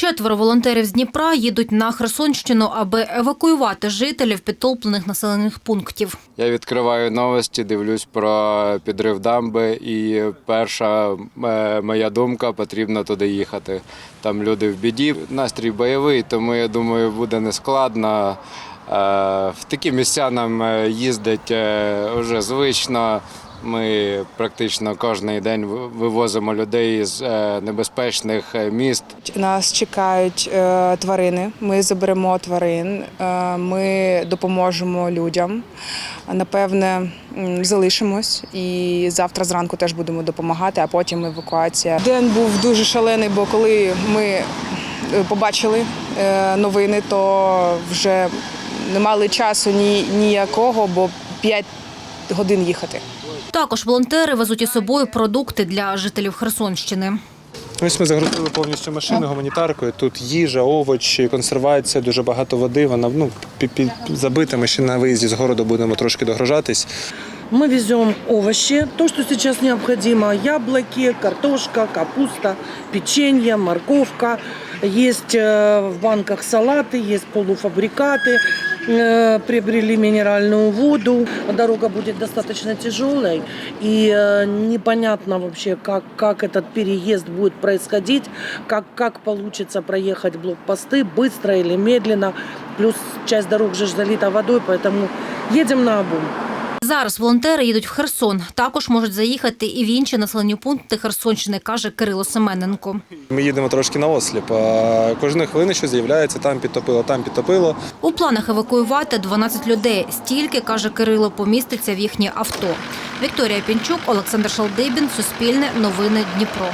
Четверо волонтерів з Дніпра їдуть на Херсонщину, аби евакуювати жителів підтоплених населених пунктів. Я відкриваю новості, дивлюсь про підрив дамби, і перша е, моя думка потрібно туди їхати. Там люди в біді, настрій бойовий, тому я думаю, буде нескладно. Е, В такі місця нам е, їздить вже звично. Ми практично кожен день вивозимо людей з е, небезпечних е, міст. Нас чекають е, тварини. Ми заберемо тварин, ми допоможемо людям. Напевне, залишимось і завтра зранку теж будемо допомагати, а потім евакуація. День був дуже шалений, бо коли ми побачили новини, то вже не мали часу ні, ніякого, бо 5 годин їхати. Також волонтери везуть із собою продукти для жителів Херсонщини. Ось ми загрузили повністю машину гуманітаркою. Тут їжа, овочі, консервація, дуже багато води. Вона ну пі- пі- забита. Ми ще на виїзді з городу будемо трошки догружатись. Мы везем овощи, то, что сейчас необходимо. Яблоки, картошка, капуста, печенье, морковка. Есть э, в банках салаты, есть полуфабрикаты. Э, Приобрели минеральную воду. Дорога будет достаточно тяжелой. И э, непонятно вообще, как, как этот переезд будет происходить, как, как получится проехать блокпосты, быстро или медленно. Плюс часть дорог же ж залита водой, поэтому едем на обум. Зараз волонтери їдуть в Херсон. Також можуть заїхати і в інші населені пункти Херсонщини, каже Кирило Семененко. Ми їдемо трошки на осліп. а Кожної хвилини що з'являється, там підтопило, там підтопило. У планах евакуювати 12 людей. Стільки, каже Кирило, поміститься в їхнє авто. Вікторія Пінчук, Олександр Шалдибін, Суспільне, Новини Дніпро.